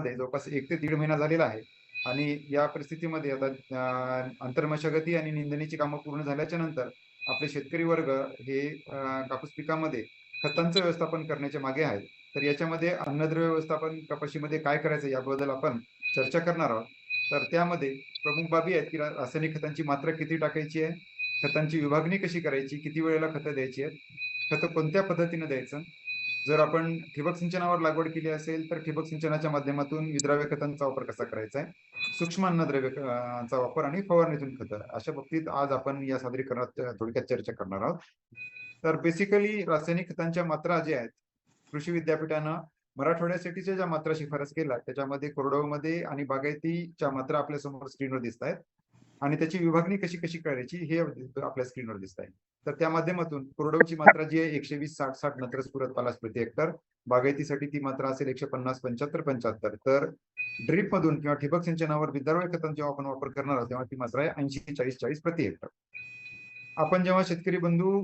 मध्ये जवळपास एक ते दीड महिना झालेला आहे. आणि या परिस्थितीमध्ये आता अं, आंतरमशागती आणि निंदणीची कामं पूर्ण झाल्याच्यानंतर आपले शेतकरी वर्ग हे कापूस पिकामध्ये खतांचं व्यवस्थापन करण्याच्या मागे आहेत. तर याच्यामध्ये अन्नद्रव्य व्यवस्थापन कपाशीमध्ये काय करायचं याबद्दल आपण चर्चा करणार आहोत. तर त्यामध्ये प्रमुख बाबी आहेत की रासायनिक खतांची मात्रा किती टाकायची आहे? खतांची विभागणी कशी करायची? किती वेळेला खतं द्यायची आहेत? खतं कोणत्या पद्धतीने द्यायचं? जर आपण ठिबक सिंचनावर लागवड केली असेल तर ठिबक सिंचनाच्या माध्यमातून विद्राव्य खतांचा वापर कसा करायचा आहे? सूक्ष्म अन्नद्रव्य चा वापर आणि फवारणीतून खत. अशा बाबतीत आज आपण या सादरीकरणात थोडक्यात चर्चा करणार आहोत. तर बेसिकली रासायनिक खतांच्या मात्रा ज्या आहेत कृषी विद्यापीठानं मराठवाड्यासाठीच्या ज्या मात्रा शिफारस केला त्याच्यामध्ये कोरडवामध्ये आणि बागायतीच्या मात्रा आपल्यासमोर स्क्रीनवर दिसत आहेत आणि त्याची विभागणी कशी कशी करायची हे आपल्या स्क्रीनवर दिसत आहे तर त्या माध्यमातून कोरडवाची मात्रा जी आहे एकशे वीस साठ साठ नंतर स्फुरत पालास प्रति हेक्टर बागायतीसाठी ती मात्रा असेल एकशे पन्नास पंच्याहत्तर पंच्याहत्तर. तर ड्रीप मधून किंवा ठिबक सिंचनावर विद्राव्य खतांचा जेव्हा आपण वापर करणार आहोत तेव्हा ती मात्रा आहे ऐंशी चाळीस चाळीस प्रति हेक्टर आपण जेव्हा शेतकरी बंधू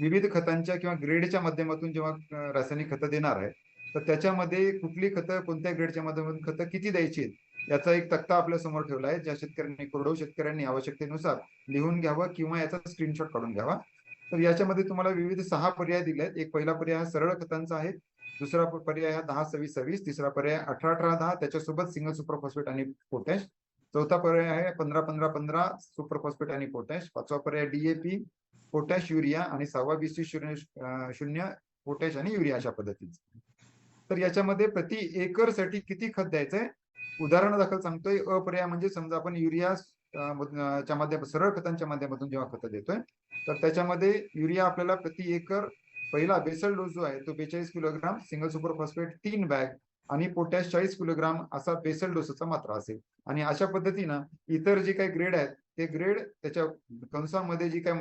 विविध खतांच्या किंवा ग्रेडच्या माध्यमातून जेव्हा रासायनिक खतं देणार आहे तर त्याच्यामध्ये कुठली खतं कोणत्या ग्रेडच्या माध्यमातून खतं किती द्यायची आहेत, याचा एक तक्ता आपल्यासमोर ठेवला आहे ज्या शेतकऱ्यांनी कोरडव शेतकऱ्यांनी आवश्यकतेनुसार लिहून घ्यावं किंवा याचा स्क्रीनशॉट काढून घ्यावा. तर याच्यामध्ये तुम्हाला विविध सहा पर्याय दिले आहेत एक पहिला पर्याय हा सरळ खतांचा आहे. दुसरा पर्याय हा दहा सव्वीस सव्वीस. तिसरा पर्याय अठरा अठरा दहा. त्याच्यासोबत सिंगल सुपर फॉस्फेट आणि पोटॅश चौथा पर्याय आहे पंधरा पंधरा पंधरा सुपर फॉस्फेट आणि पोटॅश पाचवा पर्याय डीएपी पोटॅश युरिया आणि सहावा बीसी शून्य शून्य पोटॅश आणि युरिया अशा पद्धतीचं. तर याच्यामध्ये प्रति एकरसाठी किती खत द्यायचंय? उदाहरण दाखल सांगतोय अपर्याय म्हणजे समजा आपण युरिया च्या माध्यम सरळ खतांच्या माध्यमातून जेव्हा खतं देतोय तर त्याच्यामध्ये युरिया आपल्याला प्रति एकर पहिला बेसल डोस जो आहे तो बेचाळीस किलोग्राम सिंगल सुपर फॉस्फेट तीन बॅग आणि पोटॅश चाळीस किलोग्राम असा बेसल डोसचा मात्रा असेल. आणि अशा पद्धतीनं इतर जे काही ग्रेड आहेत ते ग्रेड त्याच्या कंसामध्ये जी काय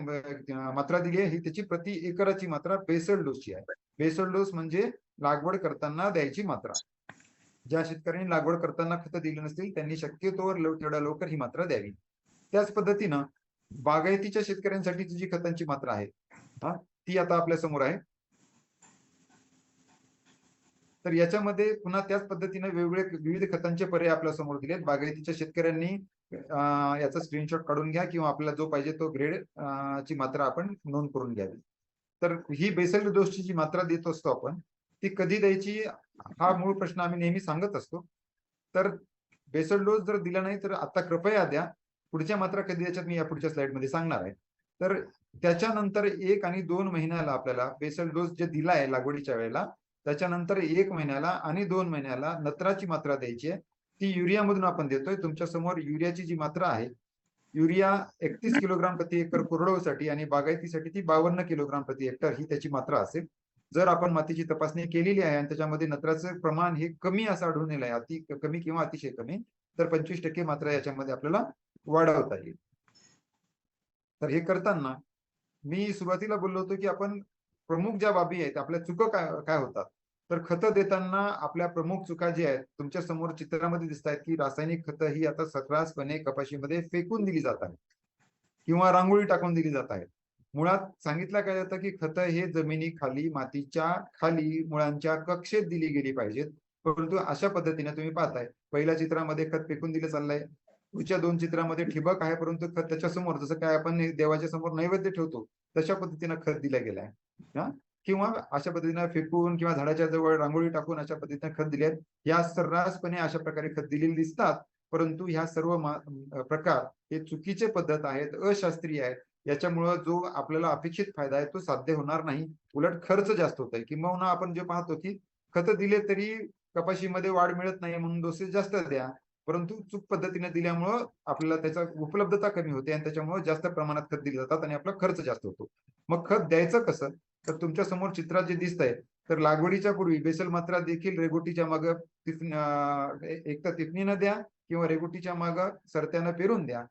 मात्रा दिली आहे ही त्याची प्रति एकराची मात्रा बेसल डोसची आहे. बेसल डोस म्हणजे लागवड करताना द्यायची मात्रा. ज्या शेतकऱ्यांनी लागवड करताना खतं दिली नसतील त्यांनी शक्यतोवर लव- तेवढ्या लवकर ही मात्रा द्यावी. त्याच पद्धतीनं बागायतीच्या शेतकऱ्यांसाठी जी खतांची मात्रा आहे हा ती आता आपल्यासमोर आहे. तर याच्यामध्ये पुन्हा त्याच पद्धतीने वेगवेगळे विविध खतांचे पर्याय आपल्यासमोर दिलेत. बागायतीच्या शेतकऱ्यांनी याचा स्क्रीनशॉट काढून घ्या किंवा आपल्याला जो पाहिजे तो ग्रेड ची मात्रा आपण नोंद करून घ्यावी. तर ही बेसल डोसची जी मात्रा देत असतो आपण ती कधी द्यायची? हा मूळ प्रश्न आम्ही नेहमी सांगत असतो. तर बेसल डोस जर दिला नाही तर आता कृपया द्या. पुढच्या मात्रा कधी याच्यात मी या पुढच्या स्लाइडमध्ये सांगणार आहे. तर त्याच्यानंतर एक आणि दोन महिन्याला आपल्याला बेसल डोस जे दिला आहे लागवडीच्या वेळेला त्याच्यानंतर एक महिन्याला आणि दोन महिन्याला नत्राची मात्रा द्यायची आहे. ती युरियामधून आपण देतोय. तुमच्यासमोर युरियाची जी मात्रा आहे युरिया एकतीस किलोग्राम प्रति एकर कोरडवसाठी आणि बागायतीसाठी ती बावन्न किलोग्राम प्रति हेक्टर ही त्याची मात्रा असेल. जर आपण मातीची तपासणी केलेली आहे आणि त्याच्यामध्ये नत्राचं प्रमाण हे कमी असं आढळून येईल आहे अति कमी किंवा अतिशय कमी तर पंचवीस टक्के मात्र याच्यामध्ये आपल्याला वाढवता येईल. तर हे करताना मी सुरुवातीला बोललो होतो की आपण प्रमुख ज्या बाबी आहेत आपल्या चुका काय काय होतात? तर खतं देताना आपल्या प्रमुख चुका ज्या आहेत तुमच्यासमोर चित्रामध्ये दिसत आहेत की रासायनिक खतं ही आता सक्रासपणे कपाशीमध्ये फेकून दिली जात आहेत किंवा रांगोळी टाकून दिली जात आहेत. मुळात सांगितलं काय जातं की खतं हे जमिनीखाली मातीच्या खाली मुळांच्या कक्षेत दिली गेली पाहिजेत. परंतु अशा पद्धतीने तुम्ही पाहताय पहिल्या चित्रामध्ये खत फेकून दिलं चाललंय. पुढच्या दोन चित्रामध्ये ठिबक आहे परंतु खत त्याच्यासमोर जसं काय आपण देवाच्या समोर नैवेद्य ठेवतो तशा पद्धतीनं खत दिलं गेलं आहे हा? किंवा अशा पद्धतीनं फेकून किंवा झाडाच्या जवळ रांगोळी टाकून अशा पद्धतीने खत दिले आहेत या सर्रासपणे अशा प्रकारे खत दिलेली दिसतात. परंतु ह्या सर्व प्रकार हे चुकीचे पद्धत आहेत अशास्त्रीय आहेत. याच्यामुळं जो आपल्याला अपेक्षित फायदा आहे तो साध्य होणार नाही. उलट खर्च जास्त होत आहे किंबहुना आपण जे पाहतो की खत दिले तरी कपाशीमध्ये वाढ मिळत नाही म्हणून डोसेस जास्त द्या. परंतु चूक पद्धतीने दिल्यामुळं आपल्याला त्याचा उपलब्धता कमी होते आणि त्याच्यामुळे जास्त प्रमाणात खत दिले जातात आणि आपला खर्च जास्त होतो. मग खत द्यायचं कसं? तर तुमच्यासमोर चित्रात जे दिसत आहे तर लागवडीच्या पूर्वी बेसल मात्रा देखील रेगोटीच्या माग एक तर तिफणीनं द्या किंवा रेगोटीच्या माग सरत्यानं पेरून द्या.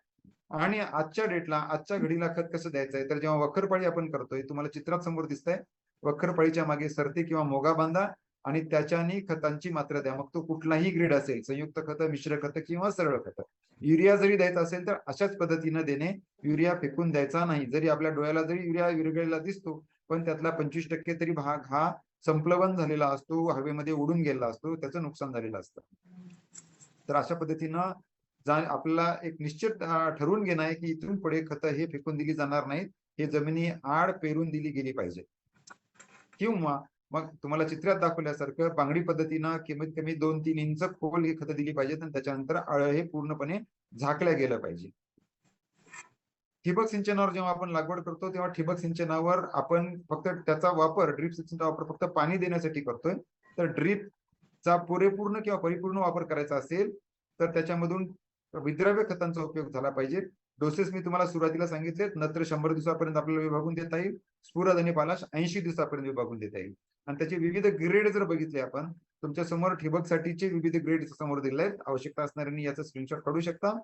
आणि आजच्या डेटला आजच्या घडीला खत कसं द्यायचं आहे तर जेव्हा वखरपाळी आपण करतोय तुम्हाला चित्रात समोर दिसतंय वखरपाळीच्या मागे सरते किंवा मोगा बांधा आणि त्याच्यानी खतांची मात्रा द्या. मग तो कुठलाही ग्रेड असेल संयुक्त खत मिश्र खत किंवा सरळ खत. युरिया जरी द्यायचा असेल तर अशाच पद्धतीनं देणे युरिया फेकून द्यायचा नाही. जरी आपल्या डोळ्याला जरी युरिया विरघळलेला दिसतो पण त्यातला पंचवीस टक्के तरी भाग हा संप्लवन झालेला असतो हवेमध्ये उडून गेलेला असतो त्याचं नुकसान झालेलं असतं. तर अशा पद्धतीनं जा आपल्याला एक निश्चित ठरवून घेणं आहे की इथून पुढे खतं हे फेकून दिली जाणार नाहीत. हे जमिनी आड पेरून दिली गेली पाहिजे. किंवा मग तुम्हाला चित्रात दाखवल्यासारखं बांगडी पद्धतीनं कमीत कमी दोन तीन इंच खोल हे खतं दिली पाहिजेत आणि त्याच्यानंतर आळ हे पूर्णपणे झाकल्या गेलं पाहिजे. ठिबक सिंचनावर जेव्हा आपण लागवड करतो तेव्हा ठिबक सिंचनावर आपण फक्त त्याचा वापर ड्रीप सिंचनचा वापर फक्त पाणी देण्यासाठी करतोय. तर ड्रीपचा पुरेपूर्ण किंवा परिपूर्ण वापर करायचा असेल तर त्याच्यामधून विद्राव्य खतांचा उपयोग झाला पाहिजे. डोसेस मी तुम्हाला सुरुवातीला सांगितले नत्र शंभर दिवसापर्यंत आपल्याला विभागून देता येईल. स्फुरद आणि पालाश ऐंशी दिवसापर्यंत विभागून देता येईल. आणि त्याचे विविध ग्रेड जर बघितले आपण तुमच्यासमोर ठिबक साठीचे विविध ग्रेड समोर दिले आहेत. आवश्यकता असणाऱ्यांनी याचा स्क्रीनशॉट काढू शकता.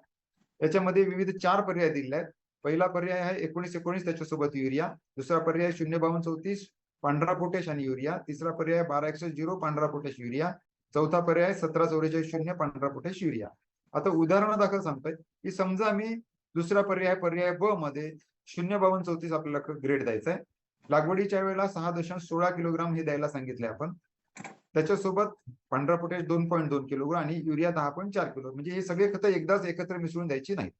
याच्यामध्ये विविध चार पर्याय दिले आहेत. पहिला पर्याय आहे एकोणीस एकोणीस त्याच्यासोबत युरिया. दुसरा पर्याय शून्य बावन्न चौतीस पांढरा पोटॅश आणि युरिया. तिसरा पर्याय बारा एकशे झिरो पांढरा पोटॅश युरिया. चौथा पर्याय सतरा चौवेचाळीस शून्य पांढरा पोटॅश युरिया. आता उदाहरण दाखल सांगतोय. की समजा मी दुसरा पर्याय पर्याय ब मध्ये शून्य बावन्न चौतीस आपल्याला ग्रेड द्यायचा आहे लागवडीच्या वेळेला सहा दशांश सोळा किलोग्राम हे द्यायला सांगितले आपण. त्याच्यासोबत पांढरा पोटॅश दोन पॉईंट दोन किलोग्राम आणि युरिया दहा पॉईंट चार किलो म्हणजे हे सगळे खतं एकदाच एकत्र मिसळून द्यायची नाहीत.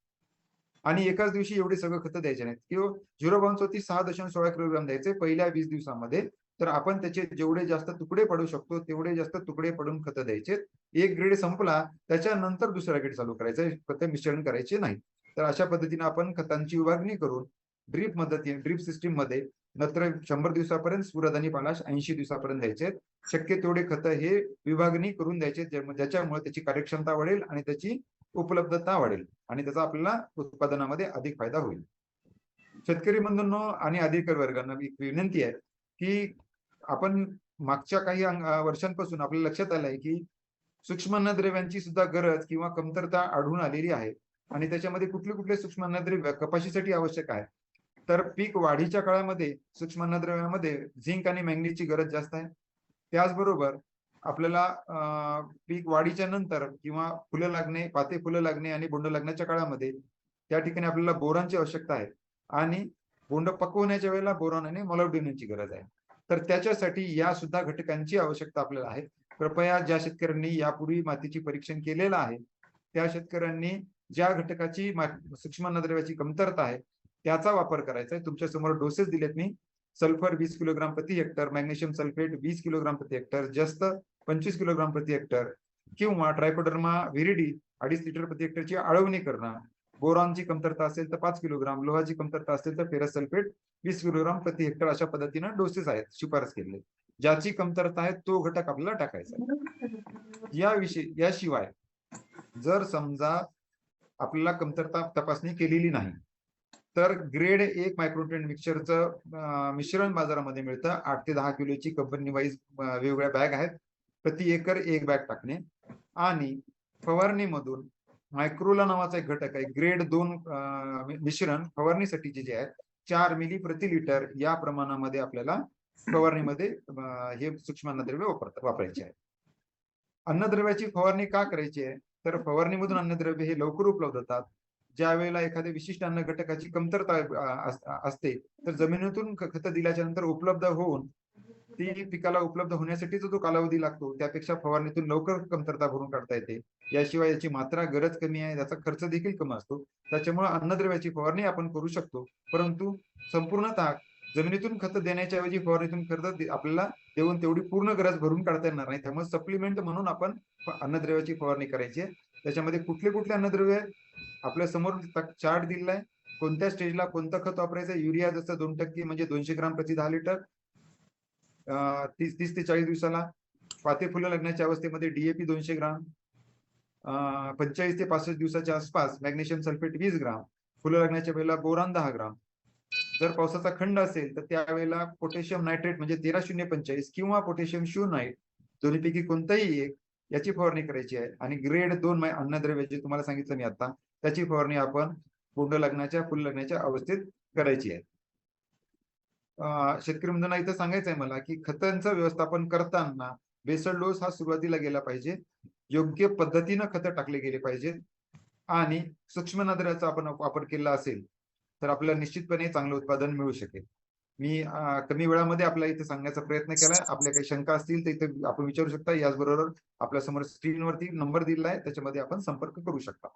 आणि एकाच दिवशी एवढी सगळं खतं द्यायचे नाहीत. किंवा झिरो बावन चौतीस सहा दशांश सोळा किलोग्राम द्यायचे पहिल्या वीस दिवसामध्ये. तर आपण त्याचे जेवढे जास्त तुकडे पडू शकतो तेवढे जास्त तुकडे पडून खतं द्यायचे. एक ग्रेड संपला त्याच्यानंतर दुसरा ग्रेड चालू करायचा खत मिश्रण करायचे नाही. तर अशा पद्धतीने आपण खतांची विभागणी करून ड्रीप मदतीने ड्रीप सिस्टीममध्ये नंतर शंभर दिवसापर्यंत सुरद आणि पालाश ऐंशी दिवसापर्यंत द्यायचे. शक्य तेवढे खतं हे विभागणी करून द्यायचे ज्याच्यामुळे त्याची कार्यक्षमता वाढेल आणि त्याची उपलब्धता वाढेल आणि त्याचा आपल्याला उत्पादनामध्ये अधिक फायदा होईल. शेतकरी बंधूंनो आणि अधिकारी वर्गांना एक विनंती आहे की आपण मागच्या काही वर्षांपासून आपल्या लक्षात आलंय की सूक्ष्म अन्नद्रव्यांची सुद्धा गरज किंवा कमतरता आढळून आलेली आहे. आणि त्याच्यामध्ये कुठले कुठले सूक्ष्म अन्नद्रव्य कपाशीसाठी आवश्यक आहे? तर पीक वाढीच्या काळामध्ये सूक्ष्म अन्नद्रव्यामध्ये झिंक आणि मॅंगनीजची गरज जास्त आहे. त्याचबरोबर आपल्याला पीक वाढीच्या नंतर किंवा फुलं लागणे पाते फुलं लागणे आणि बोंड लागण्याच्या काळामध्ये त्या ठिकाणी आपल्याला बोरांची आवश्यकता आहे. आणि बोंड पकवण्याच्या वेळेला बोरॉन आणि मोलॉब्डिनची गरज आहे. तर त्याच्यासाठी या सुद्धा घटकांची आवश्यकता आपल्याला आहे. कृपया ज्या शेतकऱ्यांनी यापूर्वी मातीची परीक्षण केलेलं आहे त्या शेतकऱ्यांनी ज्या घटकाची सूक्ष्म अन्नद्रव्याची कमतरता आहे त्याचा वापर करायचा आहे. तुमच्यासमोर डोसेस दिलेत मी. सल्फर वीस किलोग्राम प्रति हेक्टर मॅग्नेशियम सल्फेट वीस किलोग्राम प्रति हेक्टर जास्त पंचवीस किलोग्राम प्रति हेक्टर किंवा ट्रायकोडर्मा व्हिरिडी अडीच लिटर प्रति हेक्टरची आळवणी करणं. बोरॉनची कमतरता असेल तर पाच किलोग्राम लोहाची कमतरता असेल तर फेरस सल्फेट वीस किलोग्राम प्रति हेक्टर अशा पद्धतीनं डोसेस आहेत शिफारस केलेले ज्याची कमतरता आहे तो घटक आपल्याला टाकायचा याविषयी याशिवाय जर समजा आपल्याला कमतरता तपासणी केलेली नाही तर ग्रेड एक मायक्रोन्युट्रिएंट मिक्सरचं मिश्रण बाजारामध्ये मिळतं. आठ ते दहा किलोची कंपनी वाईज वेगवेगळ्या बॅग आहेत. प्रति एकर एक बॅग टाकणे. आणि फवारणीमधून मायक्रोला नावाचा एक घटक आहे. ग्रेड दोन मिश्रण फवारणीसाठीचे जे आहेत चार मिली प्रति लिटर या प्रमाणामध्ये आपल्याला फवारणीमध्ये हे सूक्ष्म अन्नद्रव्य वापरता वापरायचे आहे. अन्नद्रव्याची फवारणी का करायची आहे? तर फवारणीमधून अन्नद्रव्य हे लवकर उपलब्ध होतात. ज्या वेळेला एखाद्या विशिष्ट अन्न घटकाची कमतरता असते तर जमिनीतून खत खतं दिल्याच्या नंतर उपलब्ध होऊन ती पिकाला उपलब्ध होण्यासाठीचा जो कालावधी लागतो. त्यापेक्षा फवारणीतून लवकर कमतरता भरून काढता येते. याशिवाय याची मात्रा गरज कमी आहे याचा खर्च देखील कमी असतो. त्याच्यामुळे अन्नद्रव्याची फवारणी आपण करू शकतो. परंतु संपूर्णतः जमिनीतून खत देण्याच्या ऐवजी फवारणीतून खर्च आपल्याला देऊन तेवढी पूर्ण गरज भरून काढता येणार नाही. त्यामुळे सप्लिमेंट म्हणून आपण अन्नद्रव्याची फवारणी करायची आहे. त्याच्यामध्ये कुठले कुठले अन्नद्रव्य आपल्यासमोर चार्ट दिलेला आहे. कोणत्या स्टेजला कोणतं खत वापरायचं युरिया जसं दोन टक्के म्हणजे दोनशे ग्राम प्रति दहा लिटर. तीस तीस ते चाळीस दिवसाला पाते फुलं लागण्याच्या अवस्थेमध्ये डीएपी दोनशे ग्राम पंचेचाळीस ते पासष्ट दिवसाच्या आसपास मॅग्नेशियम सल्फेट वीस ग्राम फुलं लागण्याच्या वेळेला बोरान दहा ग्राम. जर पावसाचा खंड असेल तर त्यावेळेला पोटॅशियम नायट्रेट म्हणजे तेरा शून्य पंचेचाळीस किंवा पोटॅशियम शू नाईट दोन्हीपैकी कोणताही एक याची फवारणी करायची आहे. आणि ग्रेड दोन अन्नद्रव्य जे तुम्हाला सांगितलं मी आता त्याची फवारणी आपण बोंड लग्नाच्या फुल लग्नाच्या अवस्थेत करायची आहे. शेतकरी बंधूंना इथं सांगायचं आहे मला की खतांचं व्यवस्थापन करताना बेसल डोस हा सुरुवातीला गेला पाहिजे. योग्य पद्धतीनं खतं टाकले गेले पाहिजेत. आणि सूक्ष्मनद्राचा आपण वापर केला असेल तर आपल्याला निश्चितपणे चांगलं उत्पादन मिळू शकेल. मी कमी वेळामध्ये आपल्याला इथे सांगण्याचा प्रयत्न केलाय आपल्या काही शंका असतील तर इथे आपण विचारू शकता. याचबरोबर आपल्यासमोर स्क्रीनवरती नंबर दिलेला आहे. त्याच्यामध्ये आपण संपर्क करू शकता.